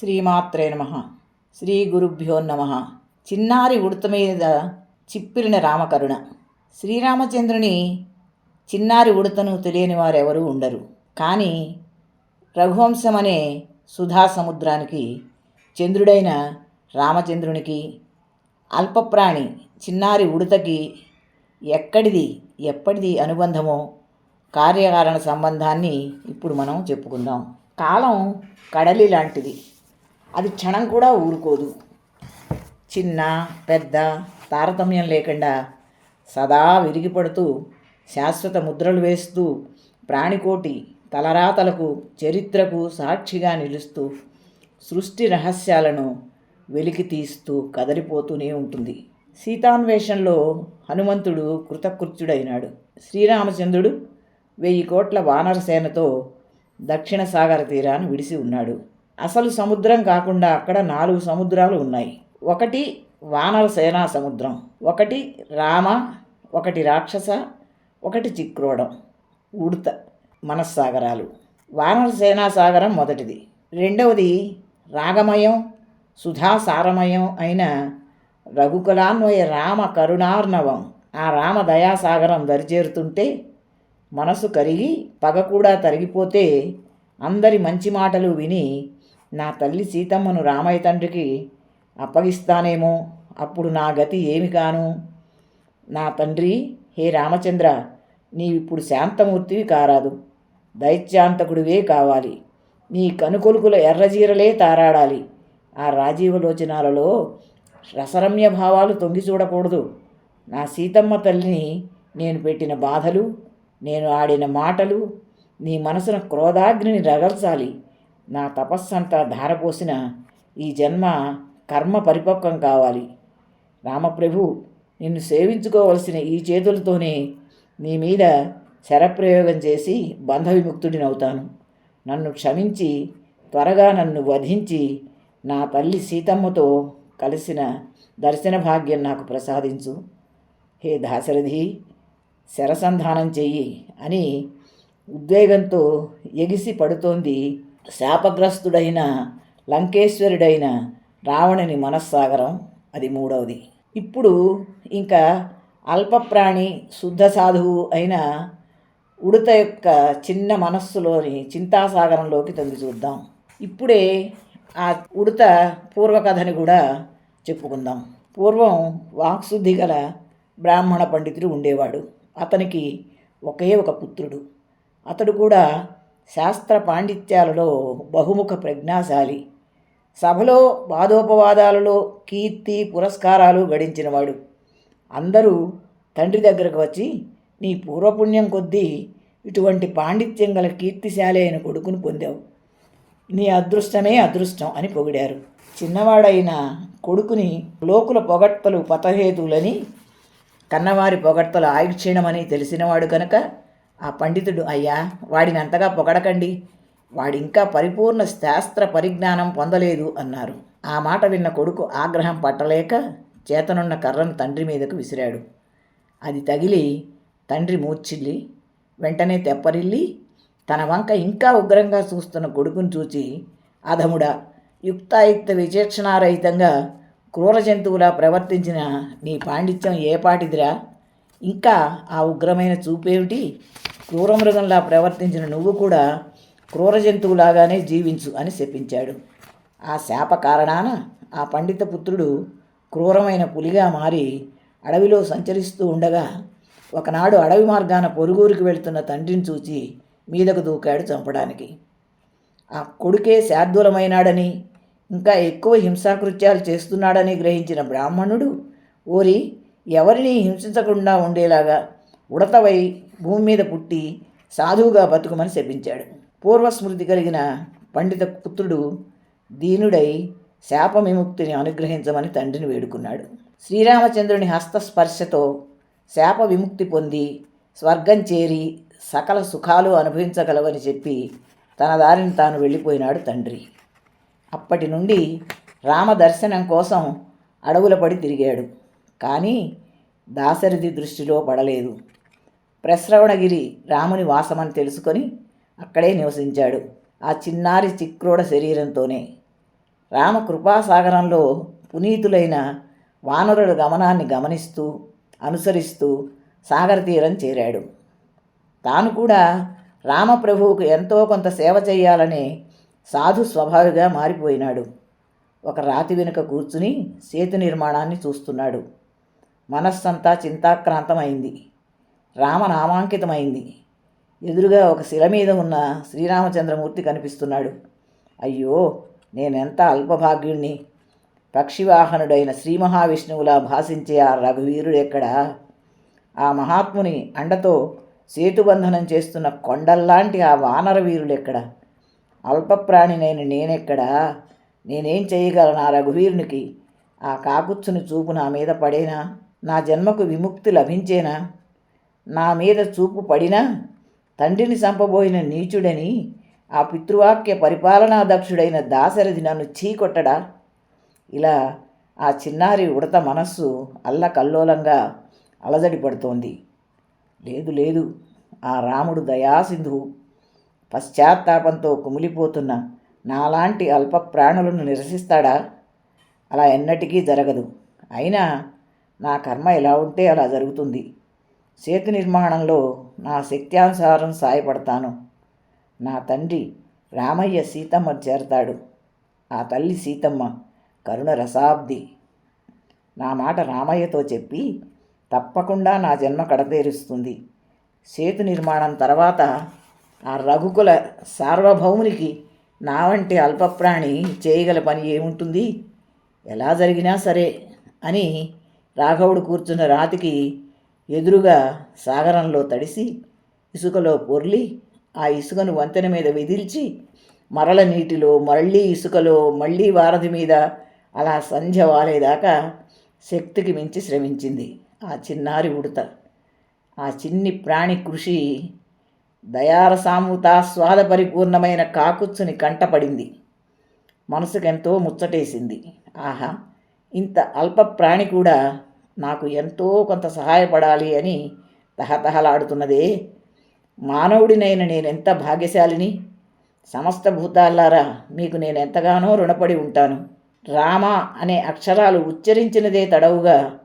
శ్రీమాత్రే నమ. శ్రీ గురుభ్యో నమ. చిన్నారి ఉడత మీద చిప్పిరిన రామకరుణ. శ్రీరామచంద్రుని చిన్నారి ఉడతను తెలియని వారెవరూ ఉండరు. కానీ రఘువంశం అనే సుధా సముద్రానికి చంద్రుడైన రామచంద్రునికి అల్పప్రాణి చిన్నారి ఉడతకి ఎక్కడిది ఎప్పటిది అనుబంధమో కార్యకారణ సంబంధాన్ని ఇప్పుడు మనం చెప్పుకుందాం. కాలం కడలి లాంటిది. అది క్షణం కూడా ఊరుకోదు. చిన్న పెద్ద తారతమ్యం లేకుండా సదా విరిగిపడుతూ శాశ్వత ముద్రలు వేస్తూ ప్రాణికోటి తలరాతలకు చరిత్రకు సాక్షిగా నిలుస్తూ సృష్టి రహస్యాలను వెలికి తీస్తూ కదలిపోతూనే ఉంటుంది. సీతాన్వేషంలో హనుమంతుడు కృతకృత్యుడైనాడు. శ్రీరామచంద్రుడు వెయ్యి కోట్ల వానరసేనతో దక్షిణ సాగర తీరాన్ని విడిసి ఉన్నాడు. అసలు సముద్రం కాకుండా అక్కడ నాలుగు సముద్రాలు ఉన్నాయి. ఒకటి వానర సేనా సముద్రం ఒకటి రామ ఒకటి రాక్షస ఒకటి చిక్రోడం ఉడత మనస్సాగరాలు. వానర సేనా సాగరం మొదటిది. రెండవది రాగమయం సుధాసారమయం అయిన రఘుకులాన్వయ రామ కరుణార్ణవం. ఆ రామ దయాసాగరం దరిచేరుతుంటే మనసు కరిగి పగ కూడా తరిగిపోతే అందరి మంచి మాటలు విని నా తల్లి సీతమ్మను రామయ్య తండ్రికి అప్పగిస్తానేమో అప్పుడు నా గతి ఏమి కాను? నా తండ్రి హే రామచంద్ర నీవిప్పుడు శాంతమూర్తివి కారాదు. దైత్యాంతకుడివే కావాలి. నీ కనుకొలుకుల ఎర్రజీరలే తారాడాలి. ఆ రాజీవలోచనాలలో రసరమ్య భావాలు తొంగి చూడకూడదు. నా సీతమ్మ తల్లిని నేను పెట్టిన బాధలు నేను ఆడిన మాటలు నీ మనసున క్రోధాగ్నిని రగల్చాలి. నా తపస్సంతా ధారపోసిన ఈ జన్మ కర్మ పరిపక్వం కావాలి. రామప్రభు నిన్ను సేవించుకోవలసిన ఈ చేతులతోనే నీ మీద శరప్రయోగం చేసి బంధ విముక్తుడినవుతాను నన్ను క్షమించి త్వరగా నన్ను వధించి నా తల్లి సీతమ్మతో కలిసిన దర్శన భాగ్యం నాకు ప్రసాదించు. హే దాశరథి శరసంధానం చెయ్యి అని ఉద్వేగంతో ఎగిసి పడుతోంది శాపగ్రస్తుడైన లంకేశ్వరుడైన రావణుని మనస్సాగరం. అది మూడవది. ఇప్పుడు ఇంకా అల్పప్రాణి శుద్ధ సాధువు అయిన ఉడత యొక్క చిన్న మనస్సులోని చింతాసాగరంలోకి తొంగి చూద్దాం. ఇప్పుడే ఆ ఉడత పూర్వకథని కూడా చెప్పుకుందాం. పూర్వం వాక్శుద్ధి గల బ్రాహ్మణ పండితుడు ఉండేవాడు. అతనికి ఒకే ఒక పుత్రుడు. అతడు కూడా శాస్త్ర పాండిత్యాలలో బహుముఖ ప్రజ్ఞాశాలి. సభలో వాదోపవాదాలలో కీర్తి పురస్కారాలు గడించినవాడు. అందరూ తండ్రి దగ్గరకు వచ్చి నీ పూర్వపుణ్యం కొద్దీ ఇటువంటి పాండిత్యం గల కీర్తిశాలి అయిన కొడుకును పొందావు. నీ అదృష్టమే అదృష్టం అని పొగిడారు. చిన్నవాడైన కొడుకుని లోకుల పొగడ్తలు పతహేతులని కన్నవారి పొగడ్తలు ఆయుక్షీణమని తెలిసినవాడు కనుక ఆ పండితుడు అయ్యా వాడిని అంతగా పొగడకండి. వాడింకా పరిపూర్ణ శాస్త్ర పరిజ్ఞానం పొందలేదు అన్నారు. ఆ మాట విన్న కొడుకు ఆగ్రహం పట్టలేక చేతనున్న కర్రను తండ్రి మీదకు విసిరాడు. అది తగిలి తండ్రి మూర్చిల్లి వెంటనే తెప్పరిల్లి తన వంక ఇంకా ఉగ్రంగా చూస్తున్న కొడుకును చూచి అధముడా యుక్తాయుక్త విచక్షణారహితంగా క్రూర జంతువులా ప్రవర్తించిన నీ పాండిత్యం ఏపాటిదిరా ఇంకా ఆ ఉగ్రమైన చూపేమిటి? క్రూరమృగంలా ప్రవర్తించిన నువ్వు కూడా క్రూర జంతువులాగానే జీవించు అని శపించాడు. ఆ శాప కారణాన ఆ పండిత పుత్రుడు క్రూరమైన పులిగా మారి అడవిలో సంచరిస్తూ ఉండగా ఒకనాడు అడవి మార్గాన పొరుగురికి వెళ్తున్న తండ్రిని చూచి మీదకు దూకాడు చంపడానికి. ఆ కొడుకే శార్దూలమైనాడని ఇంకా ఎక్కువ హింసాకృత్యాలు చేస్తున్నాడని గ్రహించిన బ్రాహ్మణుడు ఓరి ఎవరిని హింసించకుండా ఉండేలాగా ఉడతవై భూమి మీద పుట్టి సాధువుగా బతుకుమని శపించాడు. పూర్వస్మృతి కలిగిన పండిత పుత్రుడు దీనుడై శాప విముక్తిని అనుగ్రహించమని తండ్రిని వేడుకున్నాడు. శ్రీరామచంద్రుని హస్తస్పర్శతో శాప విముక్తి పొంది స్వర్గం చేరి సకల సుఖాలు అనుభవించగలవని చెప్పి తన దారిని తాను వెళ్ళిపోయినాడు తండ్రి. అప్పటి నుండి రామ దర్శనం కోసం అడవుల పడి తిరిగాడు. కానీ దాశరథి దృష్టిలో పడలేదు. ప్రశ్రవణగిరి రాముని వాసమని తెలుసుకొని అక్కడే నివసించాడు. ఆ చిన్నారి చిక్రోడ శరీరంతోనే. రామ కృపాసాగరంలో పునీతులైన వానరుల గమనాన్ని గమనిస్తూ అనుసరిస్తూ సాగర తీరం చేరాడు. తాను కూడా రామప్రభువుకు ఎంతో కొంత సేవ చేయాలనే సాధు స్వభావిగా మారిపోయినాడు. ఒక రాతి వెనుక కూర్చుని సేతు నిర్మాణాన్ని చూస్తున్నాడు. మనస్సంతా చింతాక్రాంతమైంది. రామనామాంకితమైంది ఎదురుగా ఒక శిల మీద ఉన్న శ్రీరామచంద్రమూర్తి కనిపిస్తున్నాడు. అయ్యో నేనెంత అల్పభాగ్యుణ్ణి? పక్షివాహనుడైన శ్రీ మహావిష్ణువులా భాషించే ఆ రఘువీరుడు ఎక్కడా? ఆ మహాత్ముని అండతో సేతుబంధనం చేస్తున్న కొండల్లాంటి ఆ వానర వీరుడెక్కడ అల్పప్రాణినైన నేనెక్కడా? నేనేం చేయగలను ఆ రఘువీరునికి? ఆ కాకుచ్చుని చూపు నా మీద పడేనా? నా జన్మకు విముక్తి లభించేనా? నా మీద చూపు పడినా తండ్రిని చంపబోయిన నీచుడని ఆ పితృవాక్య పరిపాలనా దక్షుడైన దాశరథి నన్ను చీకొట్టడా? ఇలా ఆ చిన్నారి ఉడత మనస్సు అల్లకల్లోలంగా అలజడి పడుతోంది. లేదు లేదు ఆ రాముడు దయాసింధువు. పశ్చాత్తాపంతో కుమిలిపోతున్న నాలాంటి అల్ప ప్రాణులను నిరసిస్తాడా? అలా ఎన్నటికీ జరగదు. అయినా నా కర్మ ఎలా ఉంటే అలా జరుగుతుంది. సేతు నిర్మాణంలో నా శక్త్యానుసారం సాయపడతాను. నా తండ్రి రామయ్య సీతమ్మ చేరతాడు. ఆ తల్లి సీతమ్మ కరుణ రసాబ్ది. నా మాట రామయ్యతో చెప్పి తప్పకుండా నా జన్మ కడతేరుస్తుంది. సేతు నిర్మాణం తర్వాత ఆ రఘుకుల సార్వభౌమునికి నా వంటి అల్పప్రాణి చేయగల పని ఏముంటుంది? ఎలా జరిగినా సరే అని రాఘవుడు కూర్చున్న రాతికి ఎదురుగా సాగరంలో తడిసి ఇసుకలో పొర్లి ఆ ఇసుకను వంతెన మీద విదిల్చి మరల నీటిలో మళ్ళీ ఇసుకలో మళ్ళీ వారధి మీద అలా సంధ్య వాలేదాకా శక్తికి మించి శ్రమించింది ఆ చిన్నారి ఉడత. ఆ చిన్ని ప్రాణి కృషి దయారసామృతాస్వాద పరిపూర్ణమైన కాకుచ్చుని కంటపడింది. మనసుకెంతో ముచ్చటేసింది. ఆహా ఇంత అల్ప ప్రాణి కూడా నాకు ఎంతో కొంత సహాయపడాలి అని తహతహలాడుతున్నదే. మానవుడినైన నేనెంత భాగ్యశాలిని? సమస్త భూతాల్లారా మీకు నేను ఎంతగానో రుణపడి ఉంటాను. రామ అనే అక్షరాలు ఉచ్చరించినదే తడవుగా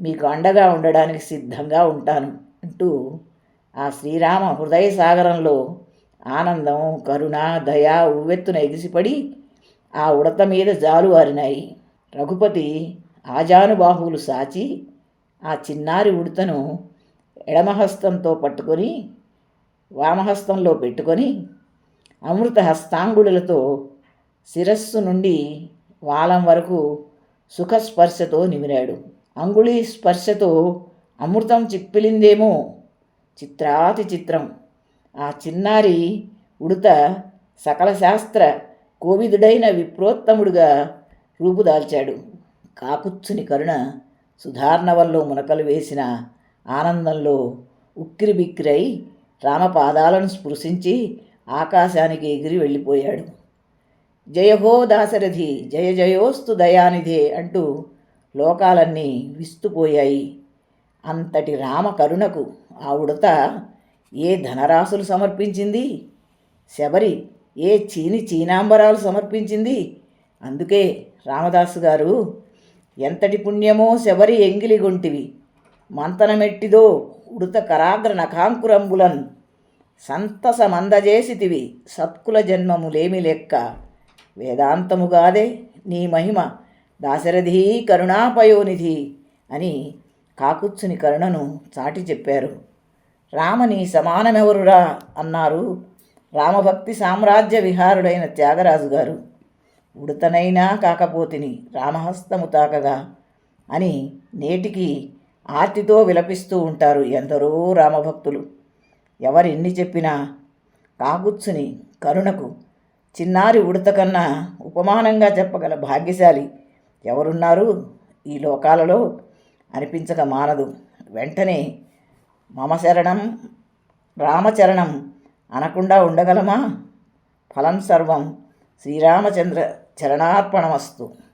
మీకు అండగా ఉండడానికి సిద్ధంగా ఉంటాను అంటూ ఆ శ్రీరామ హృదయ సాగరంలో ఆనందం కరుణ దయ ఉవ్వెత్తున ఎగిసిపడి ఆ ఉడత మీద జాలువారినాయి రఘుపతి ఆజానుబాహువులు సాచి ఆ చిన్నారి ఉడతను ఎడమహస్తంతో పట్టుకొని వామహస్తంలో పెట్టుకొని అమృత హస్తాంగుడులతో శిరస్సు నుండి వాలం వరకు సుఖస్పర్శతో నిమిరాడు. అంగుళి స్పర్శతో అమృతం చిప్పిలిందేమో చిత్రాతి చిత్రం. ఆ చిన్నారి ఉడత సకల శాస్త్ర కోవిదుడైన విప్రోత్తముడుగా రూపుదాల్చాడు. కాకుచ్చుని కరుణ సుధార్ణవల్లో మునకలు వేసిన ఆనందంలో ఉక్కిరిబిక్కిరై రామపాదాలను స్పృశించి ఆకాశానికి ఎగిరి వెళ్ళిపోయాడు. జయహో దాశరథి జయ జయోస్తు దయానిధే అంటూ లోకాలన్నీ విస్తుపోయాయి. అంతటి రామ కరుణకు ఆ ఉడత ఏ ధనరాశులు సమర్పించింది? శబరి ఏ చీని చీనాంబరాలు సమర్పించింది? అందుకే రామదాసు గారు ఎంతటి పుణ్యమో శబరి ఎంగిలిగొంటివి. మంతనమెట్టిదో ఉడత కరాగ్ర నఖాంకురంబులన్ సంతసమందజేసితివి సత్కుల జన్మములేమి లెక్క? వేదాంతముగాదే నీ మహిమ. దాశరథి కరుణాపయోనిధి అని కాకుచ్చుని కరుణను చాటి చెప్పారు. రామని సమానమెవరురా? అన్నారు రామభక్తి సామ్రాజ్య విహారుడైన త్యాగరాజు గారు ఉడతనైనా కాకపోతిని రామహస్తము తాకగా అని నేటికి ఆర్తితో విలపిస్తూ ఉంటారు ఎందరో రామభక్తులు. ఎవరెన్ని చెప్పినా కాగుచ్చుని కరుణకు చిన్నారి ఉడత కన్నా ఉపమానంగా చెప్పగల భాగ్యశాలి ఎవరున్నారు? ఈ లోకాలలో అనిపించక మానదు. వెంటనే మమశరణం రామచరణం అనకుండా ఉండగలమా? ఫలం సర్వం శ్రీరామచంద్ర చరణార్పణమస్తు.